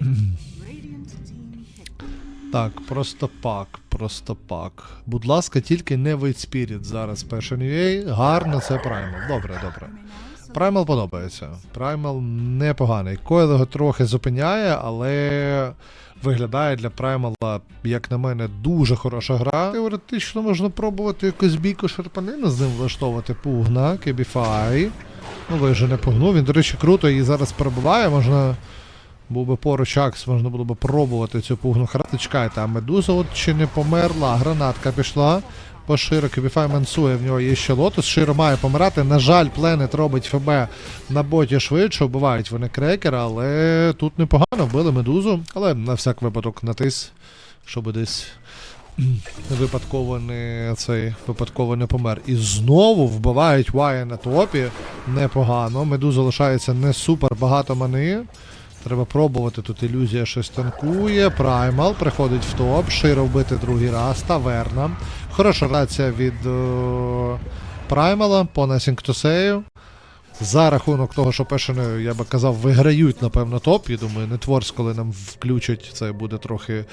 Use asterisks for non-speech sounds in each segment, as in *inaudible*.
*laughs* Так, просто пак, просто пак. Будь ласка, тільки не Wait Spirit зараз Passion UA. Гарно, це Primal. Добре, добре. Primal подобається. Primal непоганий. Койл його трохи зупиняє, але виглядає для Primal, як на мене, дуже хороша гра. Теоретично можна пробувати якусь бійку шарпанину з ним влаштовувати пугна, Кебіфай. Ну, вже не пугнув. Він, до речі, круто її зараз перебуває. Можна. Був би поруч Акс, можна було б пробувати цю пугну харати. Чекайте, а медуза от чи не померла, гранатка пішла. По Широ Кібіфай мансує, в нього є ще лотос. Широ має помирати. На жаль, Пленет робить ФБ на боті швидше, вбивають вони крекера, але тут непогано вбили медузу. Але на всяк випадок натис, щоб десь випадково не цей випадково не помер. І знову вбивають Вая на топі. Непогано. Медуза лишається не супер багато мани. Треба пробувати, тут ілюзія щось танкує. Праймал приходить в топ. Широ вбити другий раз. Таверна. Хороша рація від е, Праймала по Насінктусею. За рахунок того, що Пешини, я би казав, виграють, напевно, топ. Я думаю, Нетворс, коли нам включать, це буде трохи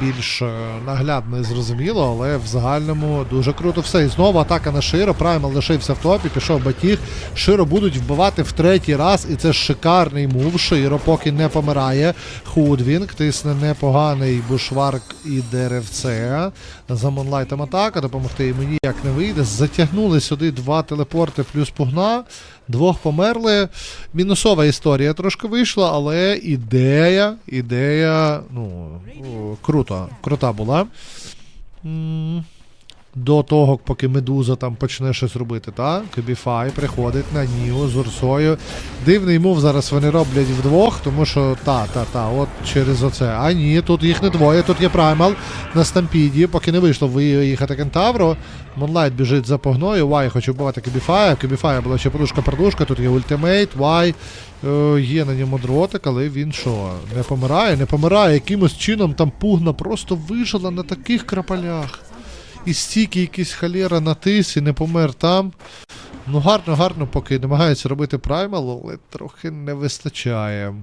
більш е, наглядно і зрозуміло, але в загальному дуже круто все. І знову атака на Широ. Праймал лишився в топі, пішов Батіг. Широ будуть вбивати в третій раз, і це шикарний мув. Широ поки не помирає. Худвінг тисне непоганий бушварк і деревце. За Монлайтом атака, допомогти йому ніяк не вийде. Затягнули сюди два телепорти плюс пугна. Двох померли. Мінусова історія трошки вийшла, але ідея, ідея, ну, круто, крута була. До того, поки медуза там почне щось робити, так? Кебіфай приходить на Ніо з Урсою. Дивний мув зараз вони роблять вдвох, тому що та, та, та, от через оце. А ні, тут їх не двоє, тут є Праймал на стампіді, поки не вийшло виїхати Кентавро. Монлайт біжить за погною, Вай хоче вбивати Кебіфая. В Кебіфая була ще подушка-продушка, тут є ультимейт, Вай. Е, є на ньому дротик, але він що, не помирає? Не помирає. Якимось чином там пугна просто вижила на таких крапалях. І стільки якийсь халєра натис і не помер там. Ну, гарно, гарно, поки намагаються робити праймал, але трохи не вистачає.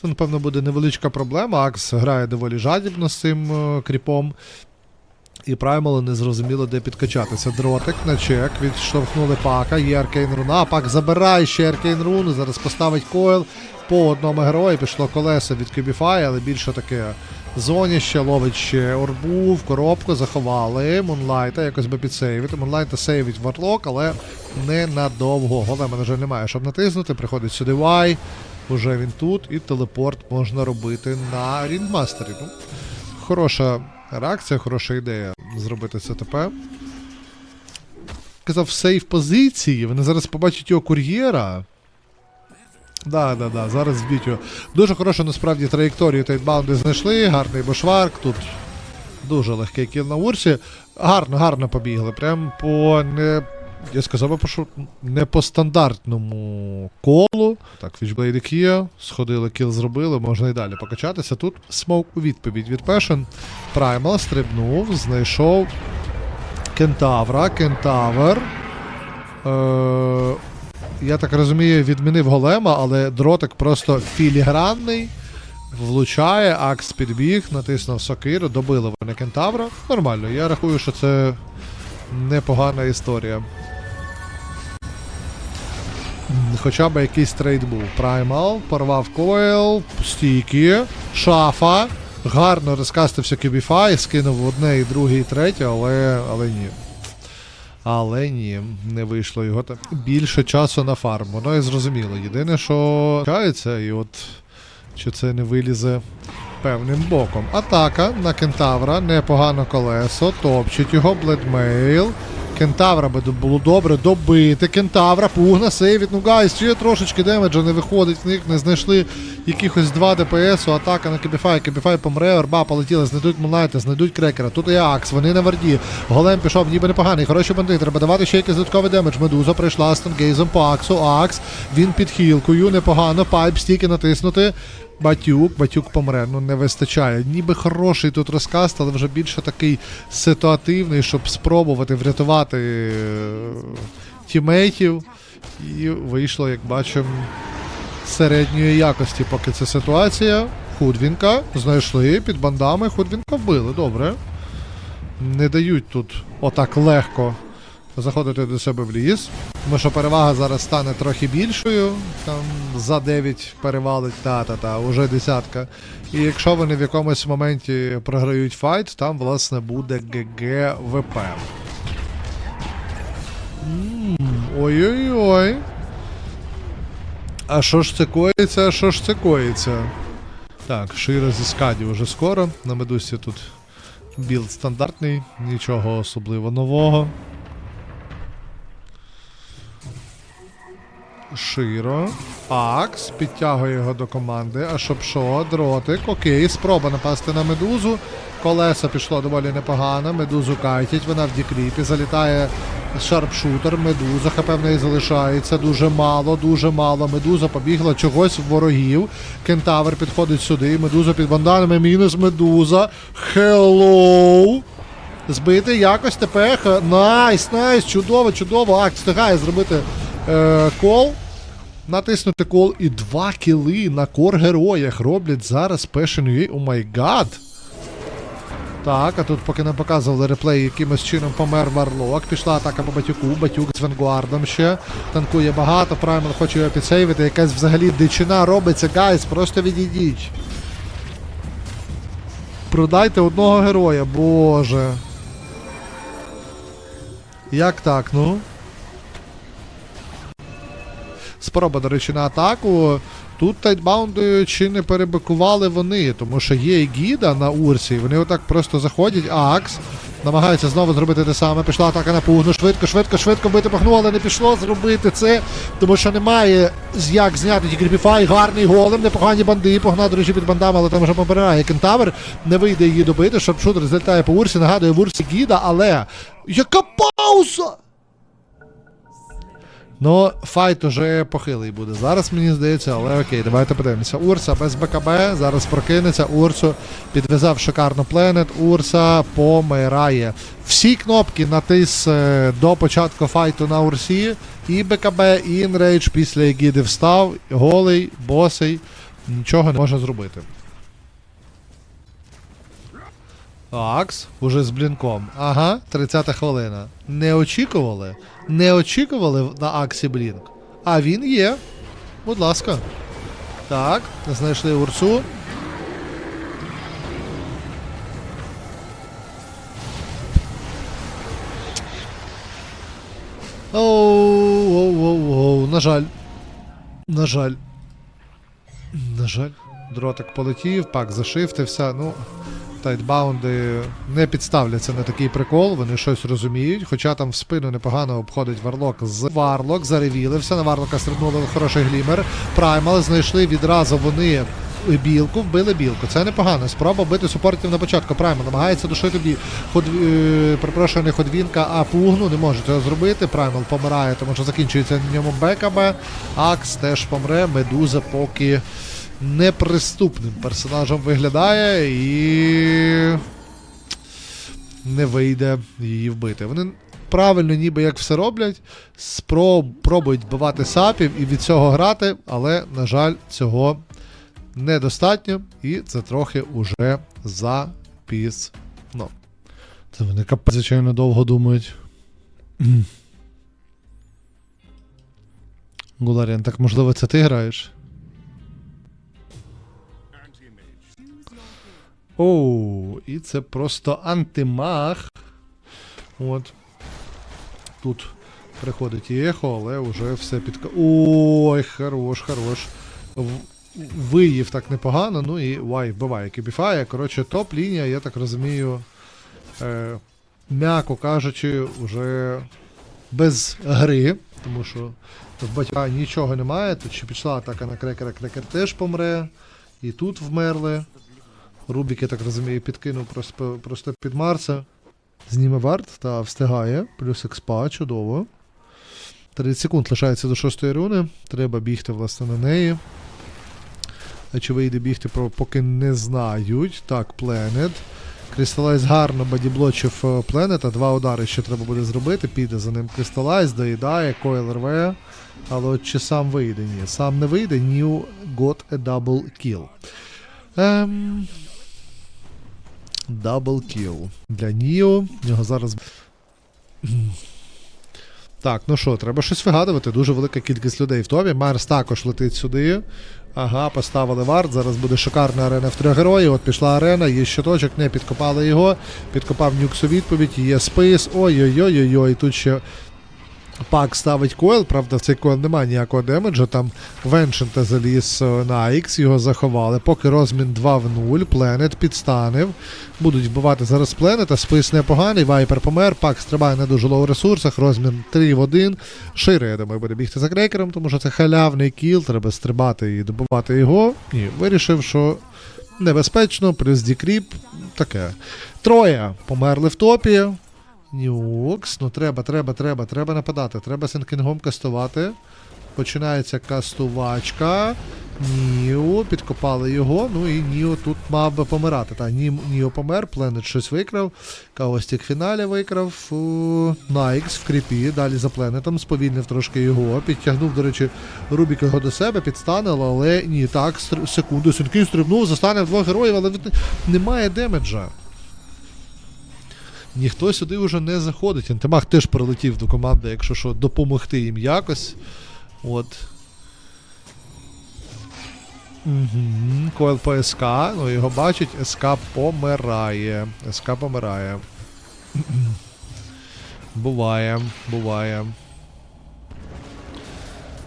Це, напевно, буде невеличка проблема. Акс грає доволі жадібно з цим е, кріпом. І праймалу не зрозуміло, де підкачатися. Дротик на чек, відштовхнули пака, є аркейн руна. Пак забирає ще аркейн руну, зараз поставить койл. По одному герою пішло колесо від Кюбіфай, але більше таке зоніще, ловить ще орбу, в коробку заховали. Мунлайта якось би підсейвити. Мунлайта сейвить варлок, але ненадовго. Голема, на жаль, немає, щоб натиснути. Приходить сюди Вай. Уже він тут, і телепорт можна робити на Рінгмастері. Ну, хороша реакція, хороша ідея зробити це ТП. Казав сейв позиції. Вони зараз побачать його кур'єра. Да, да, да, зараз зб'ють його. Дуже хорошу насправді траєкторію тайтбаунди знайшли. Гарний бошварк. Тут дуже легкий кіл на урсі. Гарно, гарно побігли. Прям по не. Я сказав би, що не по стандартному колу. Так, Вічблейди Кія, сходили, кіл зробили, можна і далі покачатися. Тут смоук у відповідь від Пешен. Праймал стрибнув, знайшов Кентавра, Кентавр. Е- я так розумію, відмінив голема, але дротик просто філігранний. Влучає, Акс підбіг, натиснув сокиру, добили вони кентавра. Нормально, я рахую, що це непогана історія. Хоча б якийсь трейд був. Праймал, порвав койл, стійки, шафа. Гарно розкастився Кюбіфай, скинув одне, і друге, і третє, але, але ні. Але ні, не вийшло його там більше часу на фарм. Воно і зрозуміло. Єдине, що чекається, і от чи це не вилізе певним боком. Атака на кентавра, непогано колесо, топчуть його, бледмейл. Кентавра би було добре добити. Кентавра, пугна, сейвіт. Ну гайс, ще трошечки демеджа не виходить в них, не знайшли якихось 2 ДПС, атака на Кебіфай. Кебіфай помре, орба полетіла, знайдуть Мунлайта, знайдуть крекера. Тут є Акс, вони на варді. Голем пішов, ніби непоганий. Хороші бандити. Треба давати ще якийсь додатковий демедж. Медуза прийшла з Тенгейзом по Аксу. Акс, він під хілкою, непогано. Пайп стільки натиснути. Батюк, Батюк помре, ну не вистачає. Ніби хороший тут розкаст, але вже більше такий ситуативний, щоб спробувати врятувати е, тімейтів. І вийшло, як бачимо, середньої якості, поки це ситуація. Худвінка знайшли під бандами. Худвінка вбили, добре. Не дають тут отак легко заходити до себе в ліс. Тому що перевага зараз стане трохи більшою. Там за 9 перевалить та-та-та, уже десятка. І якщо вони в якомусь моменті програють файт, там, власне, буде ГГВП. Ой-ой-ой. А що ж це коїться, а що ж це коїться? Так, Шира зі скаді вже скоро. На медусі тут білд стандартний, нічого особливо нового. Широ. Акс підтягує його до команди. А щоб що? Дротик. Окей, спроба напасти на медузу. Колесо пішло доволі непогано. Медузу кайтять, вона в дікріпі. Залітає шарпшутер. Медуза. ХП в неї залишається. Дуже мало, дуже мало. Медуза побігла чогось в ворогів. Кентавр підходить сюди. Медуза під банданами. Мінус медуза. Хеллоу. Збити якось тепер. Найс, найс, чудово, чудово. Акт встигає зробити е, кол. Натиснути кол і два кіли на кор героях роблять зараз Passion UA. О май гад. Так, а тут поки нам показували реплей, якимось чином помер Варлок. Пішла атака по батюку, батюк з Венгуардом ще. Танкує багато, Праймал хоче його підсейвити. Якась взагалі дичина робиться, гайс, просто відійдіть. Продайте одного героя, боже. Як так, ну? Спроба, до речі, на атаку. Тут тайтбаунди чи не перебикували вони, тому що є і гіда на Урсі. Вони отак просто заходять. Акс намагається знову зробити те саме. Пішла атака на пугну. Швидко, швидко, швидко бити погну, але не пішло зробити це, тому що немає з як зняти ті кріпіфай. Гарний голем, непогані банди. Погна, до речі, під бандами, але там вже помирає кентавр. Не вийде її добити. Шарпшутер злітає по Урсі. Нагадує в Урсі гіда, але. Яка пауза! Ну, файт уже похилий буде. Зараз мені здається, але окей, давайте подивимося. Урса без БКБ. Зараз прокинеться. Урсу підв'язав шикарно пленет. Урса помирає. Всі кнопки натис е, до початку файту на Урсі. І БКБ, і інрейдж після Егіди встав. Голий, босий. Нічого не може зробити. Акс, уже з блінком. Ага, 30 хвилина. Не очікували? Не очікували на Аксі блінк. А він є. Будь ласка. Так, знайшли Урсу. Оу, оу, оу, оу, на жаль. На жаль. На жаль. Дротик полетів, пак зашифтився. Ну, тайтбаунди не підставляться на такий прикол, вони щось розуміють. Хоча там в спину непогано обходить Варлок з Варлок, заревілився. На Варлока стрибнули хороший глімер. Праймал знайшли відразу вони. Білку, вбили білку. Це непогано. Спроба бити супортів на початку. Праймал намагається душити бі... ход... е... перепрошую, не ходвінка, а пугну. Не може цього зробити. Праймал помирає, тому що закінчується на ньому БКБ. Акс теж помре. Медуза поки неприступним персонажем виглядає і не вийде її вбити. Вони правильно, ніби як все роблять, спроб, пробують вбивати сапів і від цього грати, але, на жаль, цього недостатньо, і це трохи уже запізно. Це вони капець, звичайно, довго думають. Гуларіан, так можливо, це ти граєш? Оу, і це просто антимаг. От. Тут приходить і ехо, але вже все під. Ой, хорош, хорош. Виїв так непогано, ну і вай вбиває кібіфає. Коротше, топ-лінія, я так розумію, е, м'яко кажучи, вже без гри, тому що в батька нічого немає. Тут ще пішла атака на крекера, крекер теж помре. І тут вмерли. Рубік, я так розумію, підкинув просто, під Марса. Зніме варт та встигає. Плюс експа, чудово. 30 секунд лишається до шостої руни. Треба бігти, власне, на неї. А чи вийде бігти, поки не знають. Так, Пленет. Крісталайз гарно бадіблочив Пленета. Два удари ще треба буде зробити. Піде за ним Крісталайз, доїдає, Койл рве. Але от чи сам вийде? Ні. Сам не вийде, New got a double kill. Ем... Kill. Для Ніо. В нього зараз. Так, ну що, треба щось вигадувати. Дуже велика кількість людей в топі. Марс також летить сюди. Ага, поставили варт. Зараз буде шикарна арена в трьох героїв. От пішла арена, є щиточок, не підкопали його. Підкопав нюксу відповідь, є спис. Ой-ой-ой-ой-ой. Тут ще пак ставить койл. Правда, в цей койл немає ніякого демеджа. Там Веншента заліз е, на X, його заховали. Поки розмін 2 в 0. Пленет підстанив. Будуть вбивати зараз Пленета. Спис непоганий. Вайпер помер. Пак стрибає на дуже лоу ресурсах. Розмін 3 в 1. Шире, я думаю, буде бігти за крекером, тому що це халявний кіл. Треба стрибати і добивати його. Ні, вирішив, що небезпечно, плюс дікріп. Таке. Троє померли в топі. Нюкс. Ну треба, треба, треба, треба нападати. Треба сенкінгом кастувати. Починається кастувачка. Ніо, підкопали його. Ну і Ніо тут мав би помирати. Та, Ні, Ніо помер, Пленет щось викрав. Каостік в фіналі викрав. Найкс в кріпі. Далі за Пленетом. Сповільнив трошки його. Підтягнув, до речі, Рубік його до себе, підстанив, але ні, так, секунду. Сенкін стрибнув, застане двох героїв, але немає демеджа. Ніхто сюди вже не заходить. Антимах теж прилетів до команди, якщо що, допомогти їм якось. От. Угу. Койл по СК, ну його бачить, СК помирає. СК помирає. *clears throat* буває, буває.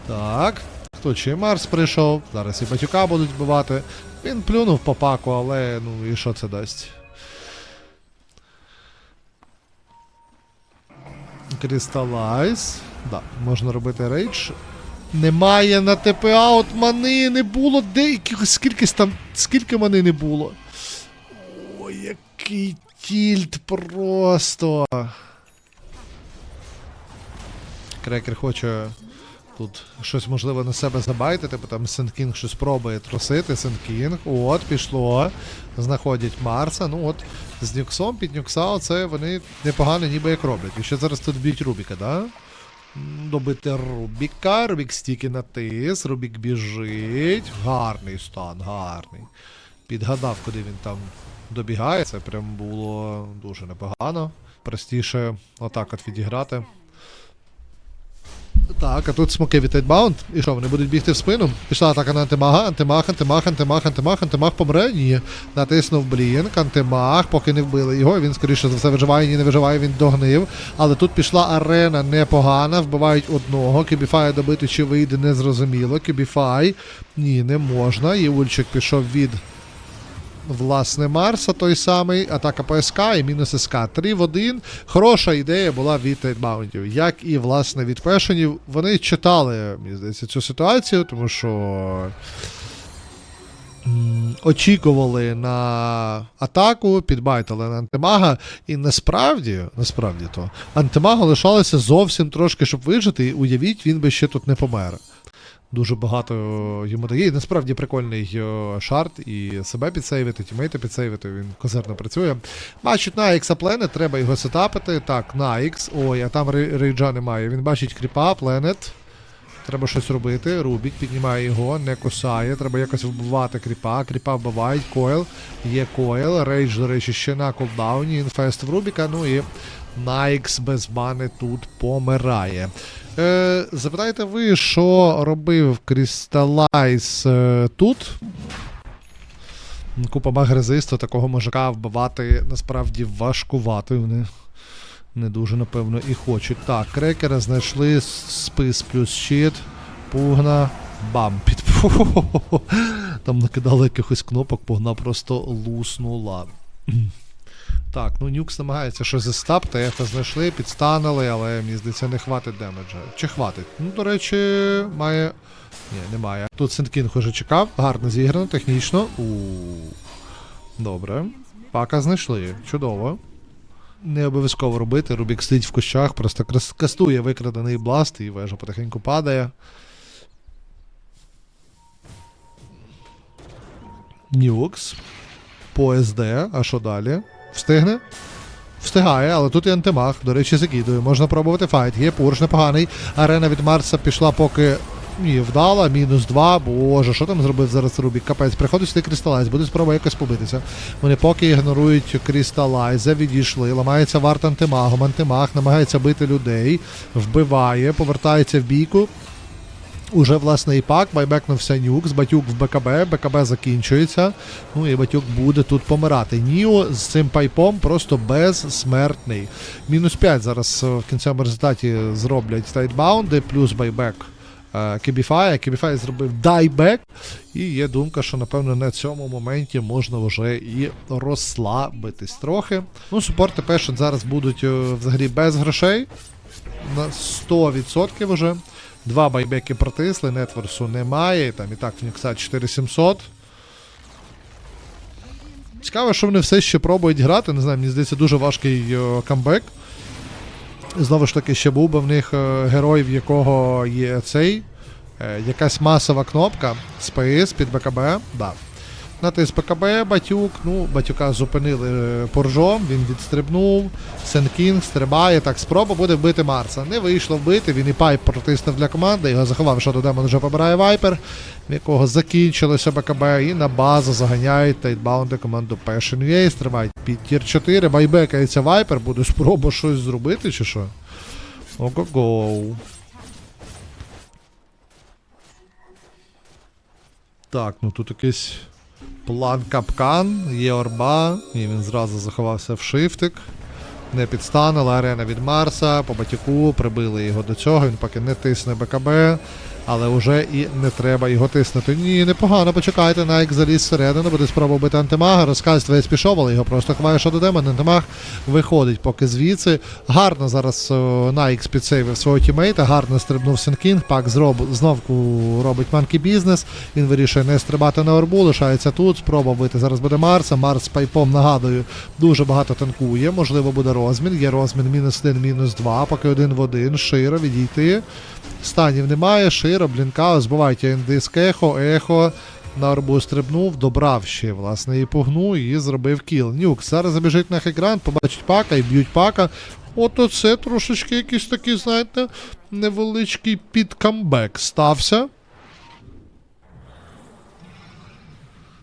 Так. Хто ще Марс прийшов? Зараз і батюка будуть вбивати. Він плюнув по паку, але ну і що це дасть? Крісталайз. Да, можна робити рейдж. Немає на ТПА, от мани не було. Де якихось там. Скільки мани не було. Ой, який тільт просто. Крекер хоче тут щось можливо на себе забайтити, бо там Сенкінг щось пробує трусити. Сенкінг. От, пішло. Знаходять Марса. Ну от з Нюксом під Нюкса це вони непогано ніби як роблять. І ще зараз тут б'ють Рубіка, да? Добити Рубіка, Рубік стільки натис, Рубік біжить. Гарний стан, гарний. Підгадав, куди він там добігає. Це прям було дуже непогано. Простіше отак от відіграти. Так, а тут смоки від Тайтбаунд. І що, вони будуть бігти в спину? Пішла атака на антимага, антимаг, антимаг, антимаг, антимаг, антимаг помре? Ні. Натиснув блінк, антимаг, поки не вбили його. Він, скоріше за все, виживає, ні, не виживає, він догнив. Але тут пішла арена непогана, вбивають одного. Кібіфая добити чи вийде, незрозуміло. Кібіфай. Ні, не можна. Євульчик пішов від. Власне, Марса той самий, атака по СК і мінус СК. 3 в 1. Хороша ідея була від тайтбаундів. Як і, власне, від пешенів. Вони читали, мені здається, цю ситуацію, тому що очікували на атаку, підбайтали на антимага. І насправді, насправді то, антимага лишалося зовсім трошки, щоб вижити. І уявіть, він би ще тут не помер. Дуже багато йому дає. І насправді прикольний е, шарт і себе підсейвити, тімейта підсейвити, він козирно працює. Бачить на X Planet, треба його сетапити. Так, на X. Ой, а там рейджа немає. Він бачить кріпа, Planet. Треба щось робити. Рубік піднімає його, не кусає. Треба якось вбивати кріпа. Кріпа вбивають, койл. Є койл. Рейдж, до речі, ще на колдауні. Інфест в Рубіка. Ну і Найкс без мани тут помирає. Е, запитайте ви, що робив Крісталайз е, тут? Купа магрезисту, такого мужика вбивати насправді важкувато. Вони не дуже, напевно, і хочуть. Так, крекера знайшли спис плюс щит, пугна, бам, під *laughs* Там накидали якихось кнопок, пугна просто луснула. *clears throat* Так, ну Нюкс намагається щось застапти, ефа знайшли, підстанили, але мені здається, не хватить демеджа. Чи хватить? Ну, до речі, має. Ні, немає. Тут Сенткінг уже чекав, гарно зіграно, технічно. у Добре. Пака знайшли. Чудово. Не обов'язково робити. Рубік сидить в кущах, просто кастує викрадений бласт і вежа потихеньку падає. Нюкс. По СД, а що далі? Встигне? Встигає, але тут і антимаг, до речі, закидує. Можна пробувати файт. Є пурш непоганий. Арена від Марса пішла поки. Ні, вдала, мінус 2. Боже, що там зробив зараз Рубік? Капець, приходить сюди Крісталайз, буде спроба якось побитися. Вони поки ігнорують Крісталайза, відійшли, ламається варт антимагом. Антимаг намагається бити людей, вбиває, повертається в бійку. Уже власне і пак, байбекнувся нюк, з батюк в БКБ, БКБ закінчується. Ну і батюк буде тут помирати. Ніо з цим пайпом просто безсмертний. Мінус 5 зараз е, в кінцевому результаті зроблять тайтбаунди, плюс байбек е, Кібіфая. Кібіфай зробив дайбек. І є думка, що напевно на цьому моменті можна вже і розслабитись трохи. Ну, супорти Пешен зараз будуть е, взагалі без грошей. На 100% вже. Два байбеки протисли, нетворсу немає. Там і так в Нікса 4700. Цікаво, що вони все ще пробують грати. Не знаю, мені здається, дуже важкий о, камбек. Знову ж таки, ще був би в них е, герой, в якого є цей. е, якась масова кнопка з під БКБ. Да. Натис БКБ, Батюк. Ну, Батюка зупинили е, поржом, він відстрибнув. Сенкінг стрибає. Так, спроба буде вбити Марса. Не вийшло вбити, він і пайп протиснув для команди. Його заховав, що Демон вже побирає Вайпер, в якого закінчилося БКБ, і на базу заганяють тайтбаунди команду Passion UA, стримають під тір 4. Байбекається Вайпер, буде спроба щось зробити чи що? Ого-го. Так, ну тут якийсь план капкан, є орба, і він зразу заховався в шифтик. Не підстанула арена від Марса, по батюку прибили його до цього, він поки не тисне БКБ, але вже і не треба його тиснути. Ні, непогано, почекайте, Найк заліз всередину, буде спроба бити антимага, розказ весь пішов, але його просто ховає що демон, антимаг виходить поки звідси. Гарно зараз Найк підсейвив свого тімейта, гарно стрибнув Сенкінг, пак зроб, знов робить манкі бізнес, він вирішує не стрибати на орбу, лишається тут, спроба бити зараз буде Марса, Марс з пайпом, нагадую, дуже багато танкує, можливо буде розмін, є розмін мінус 1, мінус 2, поки один в один, широ відійти. Станів немає, широ, блінка, збивають індиск ехо, ехо. На арбуз стрибнув, добрав ще, власне, і погнув, і зробив кіл. Нюк зараз забіжить на екран, побачить пака і б'ють пака. От оце трошечки якийсь такий, знаєте, невеличкий підкамбек стався.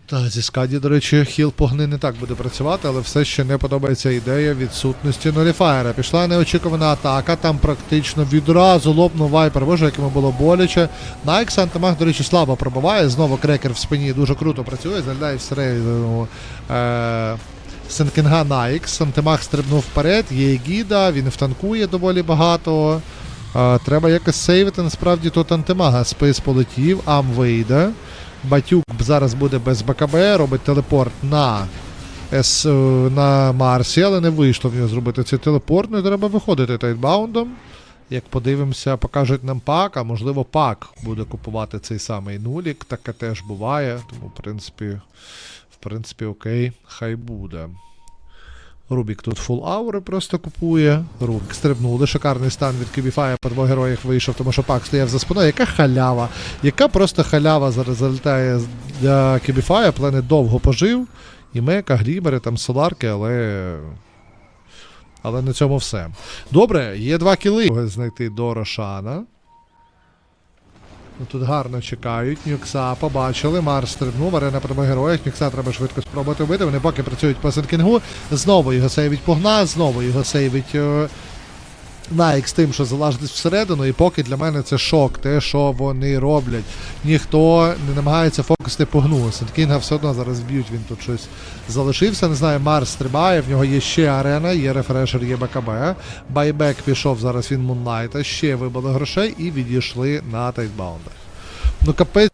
Та, зі скаді, до речі, хіл погни не так буде працювати, але все ще не подобається ідея відсутності ноліфаєра. Пішла неочікувана атака, там практично відразу лопнув вайпер. Боже, як йому було боляче. Найкс Антимаг, до речі, слабо пробиває. Знову крекер в спині дуже круто працює, залядає всередину. Е- Сенкінга Найкс. Антимаг стрибнув вперед, є гіда, він втанкує доволі багато. Е, треба якось сейвити, насправді тут антимага. Спис полетів, ам вийде. Батюк зараз буде без БКБ, робить телепорт на С, е, на Марсі, але не вийшло в нього зробити цей телепорт. Ну треба виходити тайтбаундом. Як подивимося, покажуть нам пак, а можливо пак буде купувати цей самий нулік. Таке теж буває. Тому, в принципі, в принципі, окей, хай буде. Рубік тут фул аури просто купує. Рубік стрибнули. Шикарний стан від Кібіфая по двох героях вийшов, тому що пак стояв за спиною. Яка халява? Яка просто халява зараз залітає для Кібіфая. Пленет довго пожив. І мека, глімери, там соларки, але. Але на цьому все. Добре, є два кіли. Знайти до Рошана. Ну, Тут гарно чекають. Нюкса побачили. Марс стрибнув, арена прямо героїв. Нюкса треба швидко спробувати вбити. Вони поки працюють по сенкінгу. Знову його сейвить погна, знову його сейвить Найк з тим, що залазить всередину. І поки для мене це шок, те, що вони роблять. Ніхто не намагається фокусити погну. Сенкінга все одно зараз б'ють, він тут щось залишився. Не знаю, Марс стрибає, в нього є ще арена, є рефрешер, є БКБ. Байбек пішов зараз він Мунлайта, ще вибили грошей і відійшли на тайтбаундах. Ну капець.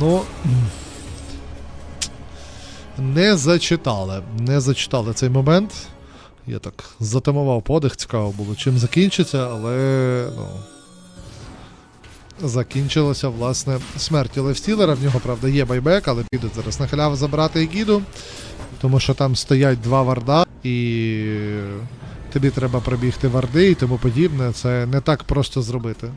Ну. Не зачитали. Не зачитали цей момент. Я так затамував подих, цікаво було, чим закінчиться, але. ну. Закінчилося, власне, смертю Левстілера. В нього, правда, є байбек, але підуть зараз на халяву забрати Егіду. Тому що там стоять два варда, і тобі треба пробігти варди і тому подібне. Це не так просто зробити.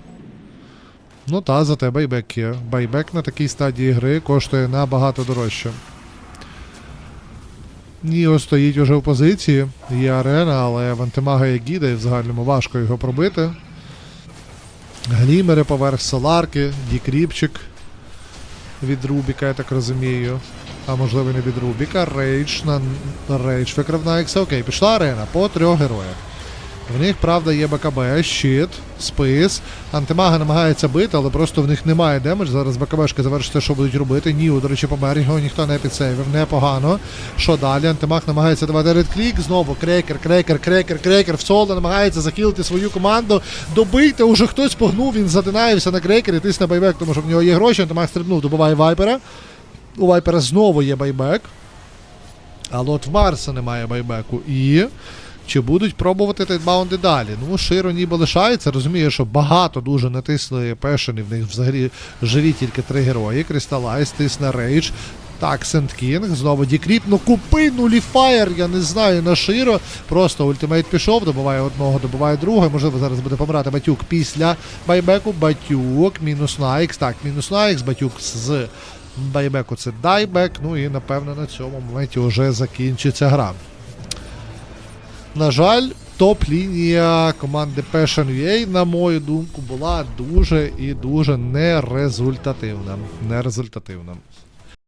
Ну та, зате байбек є. Байбек на такій стадії гри коштує набагато дорожче. Ніо стоїть уже в позиції, є арена, але в антимага є гіда і в загальному важко його пробити. Глімери поверх Соларки, Дікріпчик від Рубіка, я так розумію. А можливо не від Рубіка. Рейдж на Рейдж викрав на Екса. Окей, пішла арена по трьох героях. В них, правда, є БКБ, щит, спис. Антимага намагається бити, але просто в них немає демедж. Зараз БКБшки завершити, що будуть робити. Ніу, до речі, помер, його ніхто не підсейвив, непогано. Що далі? Антимаг намагається давати редклік. Знову крекер, крекер, крекер, крекер. В соло намагається захилити свою команду. Добийте, уже хтось погнув, він задинаєвся на крекері, тисне байбек, тому що в нього є гроші. Антимаг стрибнув, добиває вайпера. У вайпера знову є байбек. Але от в Марса немає байбеку. І. Чи будуть пробувати тайтбаунди далі? Ну, Широ ніби лишається, розуміє, що багато дуже натисли пешені, в них взагалі живі тільки три герої. Кристалайз, тисне Рейдж. Так, Сент Кінг, знову Дікріп. Ну купи нуліфаєр, я не знаю, на Широ. Просто ультимейт пішов, добиває одного, добиває другого. Можливо, зараз буде помирати Батюк після байбеку. Батюк, мінус на Ікс. Так, мінус на Ікс, Батюк з байбеку це дайбек. Ну і напевно на цьому моменті вже закінчиться гра. На жаль, топ-лінія команди Passion UA, на мою думку, була дуже і дуже нерезультативна. Нерезультативна.